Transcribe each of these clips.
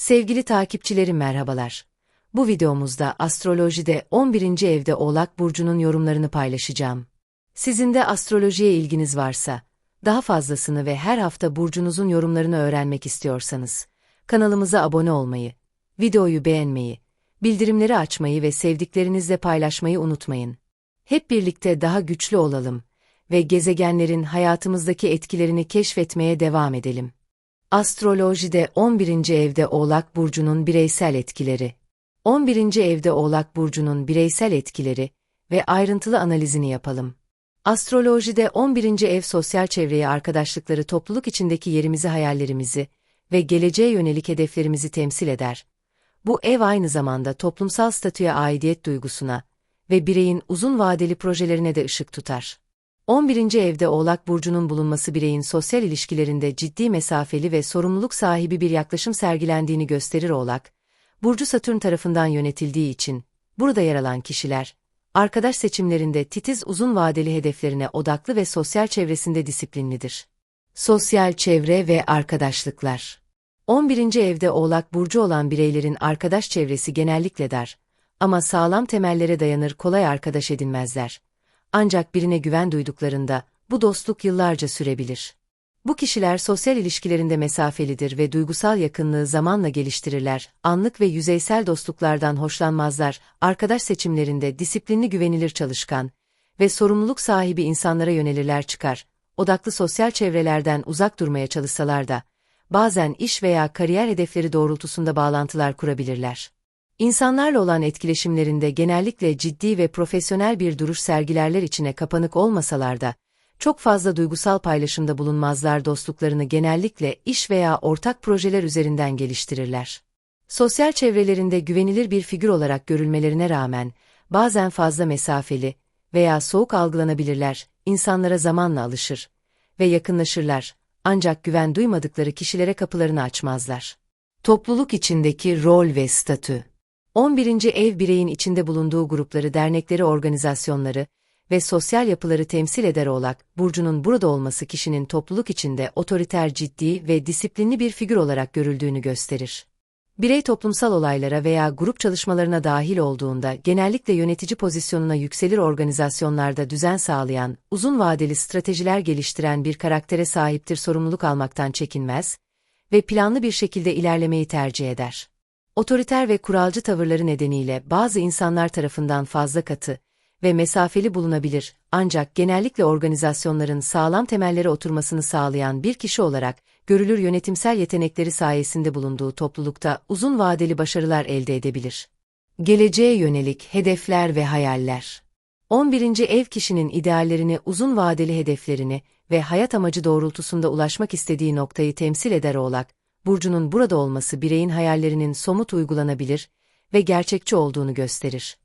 Sevgili takipçilerim merhabalar. Bu videomuzda astrolojide 11. evde Oğlak Burcu'nun yorumlarını paylaşacağım. Sizin de astrolojiye ilginiz varsa, daha fazlasını ve her hafta burcunuzun yorumlarını öğrenmek istiyorsanız, kanalımıza abone olmayı, videoyu beğenmeyi, bildirimleri açmayı ve sevdiklerinizle paylaşmayı unutmayın. Hep birlikte daha güçlü olalım ve gezegenlerin hayatımızdaki etkilerini keşfetmeye devam edelim. Astrolojide 11. evde Oğlak Burcu'nun bireysel etkileri 11. evde Oğlak Burcu'nun bireysel etkileri ve ayrıntılı analizini yapalım. Astrolojide 11. ev sosyal çevreyi arkadaşlıkları topluluk içindeki yerimizi hayallerimizi ve geleceğe yönelik hedeflerimizi temsil eder. Bu ev aynı zamanda toplumsal statüye aidiyet duygusuna ve bireyin uzun vadeli projelerine de ışık tutar. 11. evde Oğlak Burcu'nun bulunması bireyin sosyal ilişkilerinde ciddi mesafeli ve sorumluluk sahibi bir yaklaşım sergilendiğini gösterir Oğlak, Burcu Satürn tarafından yönetildiği için, burada yer alan kişiler, arkadaş seçimlerinde titiz uzun vadeli hedeflerine odaklı ve sosyal çevresinde disiplinlidir. Sosyal çevre ve arkadaşlıklar 11. evde Oğlak Burcu olan bireylerin arkadaş çevresi genellikle dar, ama sağlam temellere dayanır kolay arkadaş edinmezler. Ancak birine güven duyduklarında bu dostluk yıllarca sürebilir. Bu kişiler sosyal ilişkilerinde mesafelidir ve duygusal yakınlığı zamanla geliştirirler, anlık ve yüzeysel dostluklardan hoşlanmazlar, arkadaş seçimlerinde disiplinli güvenilir çalışkan ve sorumluluk sahibi insanlara yönelirler çıkar, odaklı sosyal çevrelerden uzak durmaya çalışsalar da, bazen iş veya kariyer hedefleri doğrultusunda bağlantılar kurabilirler. İnsanlarla olan etkileşimlerinde genellikle ciddi ve profesyonel bir duruş sergilerler içine kapanık olmasalar da, çok fazla duygusal paylaşımda bulunmazlar dostluklarını genellikle iş veya ortak projeler üzerinden geliştirirler. Sosyal çevrelerinde güvenilir bir figür olarak görülmelerine rağmen, bazen fazla mesafeli veya soğuk algılanabilirler, insanlara zamanla alışır ve yakınlaşırlar, ancak güven duymadıkları kişilere kapılarını açmazlar. Topluluk içindeki rol ve statü 11. ev bireyin içinde bulunduğu grupları, dernekleri, organizasyonları ve sosyal yapıları temsil eder olarak, Burcu'nun burada olması kişinin topluluk içinde otoriter, ciddi ve disiplinli bir figür olarak görüldüğünü gösterir. Birey toplumsal olaylara veya grup çalışmalarına dahil olduğunda genellikle yönetici pozisyonuna yükselir organizasyonlarda düzen sağlayan, uzun vadeli stratejiler geliştiren bir karaktere sahiptir sorumluluk almaktan çekinmez ve planlı bir şekilde ilerlemeyi tercih eder. Otoriter ve kuralcı tavırları nedeniyle bazı insanlar tarafından fazla katı ve mesafeli bulunabilir ancak genellikle organizasyonların sağlam temellere oturmasını sağlayan bir kişi olarak görülür yönetimsel yetenekleri sayesinde bulunduğu toplulukta uzun vadeli başarılar elde edebilir. Geleceğe yönelik hedefler ve hayaller 11. ev kişinin ideallerini, uzun vadeli hedeflerini ve hayat amacı doğrultusunda ulaşmak istediği noktayı temsil eder olarak, Burcu'nun burada olması bireyin hayallerinin somut uygulanabilir ve gerçekçi olduğunu gösterir.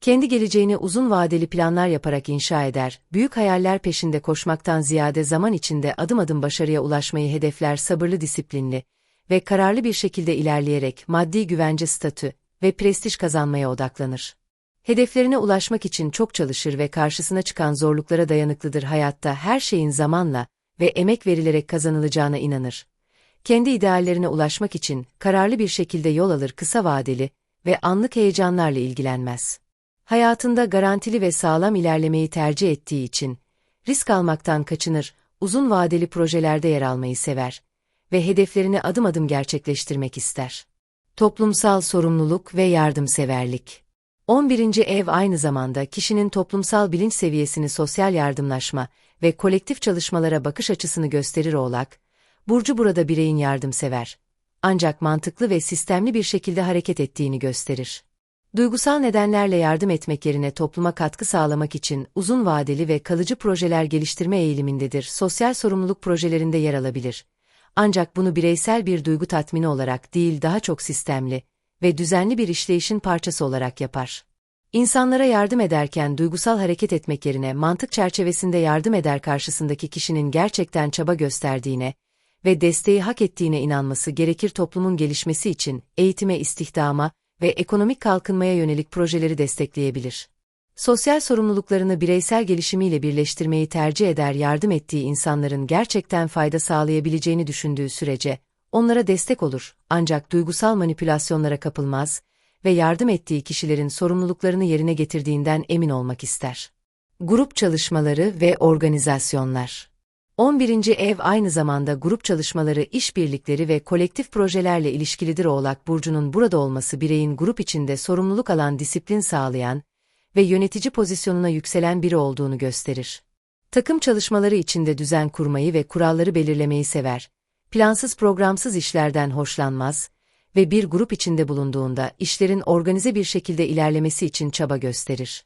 Kendi geleceğini uzun vadeli planlar yaparak inşa eder, büyük hayaller peşinde koşmaktan ziyade zaman içinde adım adım başarıya ulaşmayı hedefler sabırlı disiplinli ve kararlı bir şekilde ilerleyerek maddi güvence statü ve prestij kazanmaya odaklanır. Hedeflerine ulaşmak için çok çalışır ve karşısına çıkan zorluklara dayanıklıdır hayatta her şeyin zamanla ve emek verilerek kazanılacağına inanır kendi ideallerine ulaşmak için kararlı bir şekilde yol alır kısa vadeli ve anlık heyecanlarla ilgilenmez. Hayatında garantili ve sağlam ilerlemeyi tercih ettiği için, risk almaktan kaçınır, uzun vadeli projelerde yer almayı sever ve hedeflerini adım adım gerçekleştirmek ister. Toplumsal sorumluluk ve yardımseverlik 11. ev aynı zamanda kişinin toplumsal bilinç seviyesini sosyal yardımlaşma ve kolektif çalışmalara bakış açısını gösterir oğlak, Burcu burada bireyin yardımsever. Ancak mantıklı ve sistemli bir şekilde hareket ettiğini gösterir. Duygusal nedenlerle yardım etmek yerine topluma katkı sağlamak için uzun vadeli ve kalıcı projeler geliştirme eğilimindedir. Sosyal sorumluluk projelerinde yer alabilir. Ancak bunu bireysel bir duygu tatmini olarak değil daha çok sistemli ve düzenli bir işleyişin parçası olarak yapar. İnsanlara yardım ederken duygusal hareket etmek yerine mantık çerçevesinde yardım eder karşısındaki kişinin gerçekten çaba gösterdiğine ve desteği hak ettiğine inanması gerekir toplumun gelişmesi için eğitime, istihdama ve ekonomik kalkınmaya yönelik projeleri destekleyebilir. Sosyal sorumluluklarını bireysel gelişimiyle birleştirmeyi tercih eder yardım ettiği insanların gerçekten fayda sağlayabileceğini düşündüğü sürece, onlara destek olur ancak duygusal manipülasyonlara kapılmaz ve yardım ettiği kişilerin sorumluluklarını yerine getirdiğinden emin olmak ister. Grup çalışmaları ve organizasyonlar 11. ev aynı zamanda grup çalışmaları, işbirlikleri ve kolektif projelerle ilişkilidir Oğlak Burcu'nun burada olması bireyin grup içinde sorumluluk alan disiplin sağlayan ve yönetici pozisyonuna yükselen biri olduğunu gösterir. Takım çalışmaları içinde düzen kurmayı ve kuralları belirlemeyi sever. Plansız programsız işlerden hoşlanmaz ve bir grup içinde bulunduğunda işlerin organize bir şekilde ilerlemesi için çaba gösterir.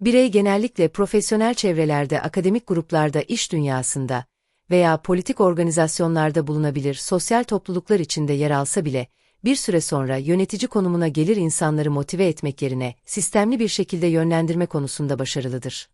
Birey genellikle profesyonel çevrelerde, akademik gruplarda, iş dünyasında veya politik organizasyonlarda bulunabilir, sosyal topluluklar içinde yer alsa bile, bir süre sonra yönetici konumuna gelir insanları motive etmek yerine sistemli bir şekilde yönlendirme konusunda başarılıdır.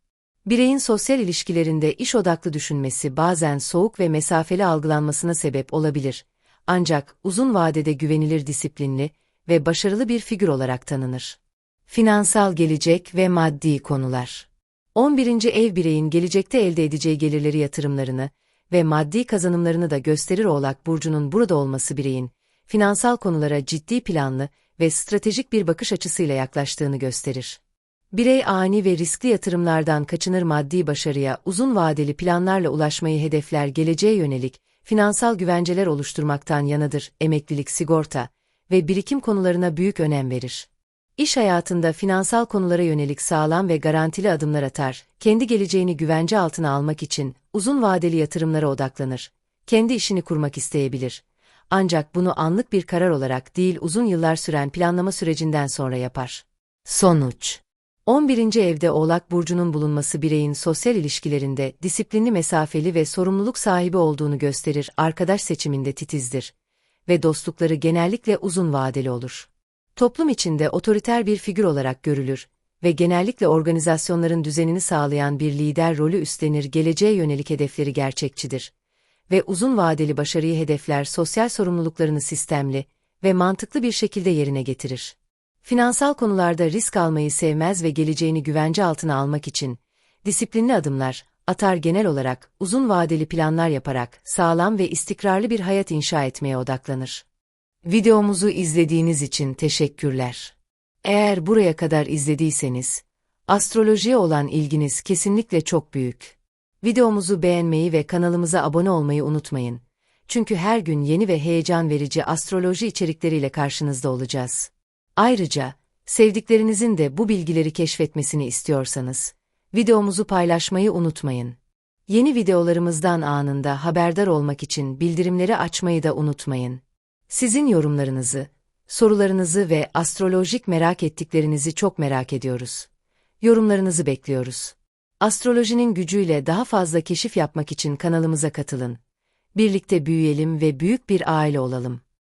Bireyin sosyal ilişkilerinde iş odaklı düşünmesi bazen soğuk ve mesafeli algılanmasına sebep olabilir. Ancak uzun vadede güvenilir disiplinli ve başarılı bir figür olarak tanınır. Finansal gelecek ve maddi konular 11. ev bireyin gelecekte elde edeceği gelirleri yatırımlarını ve maddi kazanımlarını da gösterir Oğlak Burcu'nun burada olması bireyin, finansal konulara ciddi planlı ve stratejik bir bakış açısıyla yaklaştığını gösterir. Birey ani ve riskli yatırımlardan kaçınır maddi başarıya uzun vadeli planlarla ulaşmayı hedefler geleceğe yönelik finansal güvenceler oluşturmaktan yanadır, emeklilik sigorta ve birikim konularına büyük önem verir. İş hayatında finansal konulara yönelik sağlam ve garantili adımlar atar, kendi geleceğini güvence altına almak için uzun vadeli yatırımlara odaklanır. Kendi işini kurmak isteyebilir. Ancak bunu anlık bir karar olarak değil uzun yıllar süren planlama sürecinden sonra yapar. Sonuç 11. evde Oğlak Burcu'nun bulunması bireyin sosyal ilişkilerinde disiplinli mesafeli ve sorumluluk sahibi olduğunu gösterir, arkadaş seçiminde titizdir ve dostlukları genellikle uzun vadeli olur. Toplum içinde otoriter bir figür olarak görülür ve genellikle organizasyonların düzenini sağlayan bir lider rolü üstlenir, geleceğe yönelik hedefleri gerçekçidir ve uzun vadeli başarıyı hedefler, sosyal sorumluluklarını sistemli ve mantıklı bir şekilde yerine getirir. Finansal konularda risk almayı sevmez ve geleceğini güvence altına almak için disiplinli adımlar atar genel olarak uzun vadeli planlar yaparak sağlam ve istikrarlı bir hayat inşa etmeye odaklanır. Videomuzu izlediğiniz için teşekkürler. Eğer buraya kadar izlediyseniz, astrolojiye olan ilginiz kesinlikle çok büyük. Videomuzu beğenmeyi ve kanalımıza abone olmayı unutmayın. Çünkü her gün yeni ve heyecan verici astroloji içerikleriyle karşınızda olacağız. Ayrıca, sevdiklerinizin de bu bilgileri keşfetmesini istiyorsanız, videomuzu paylaşmayı unutmayın. Yeni videolarımızdan anında haberdar olmak için bildirimleri açmayı da unutmayın. Sizin yorumlarınızı, sorularınızı ve astrolojik merak ettiklerinizi çok merak ediyoruz. Yorumlarınızı bekliyoruz. Astrolojinin gücüyle daha fazla keşif yapmak için kanalımıza katılın. Birlikte büyüyelim ve büyük bir aile olalım.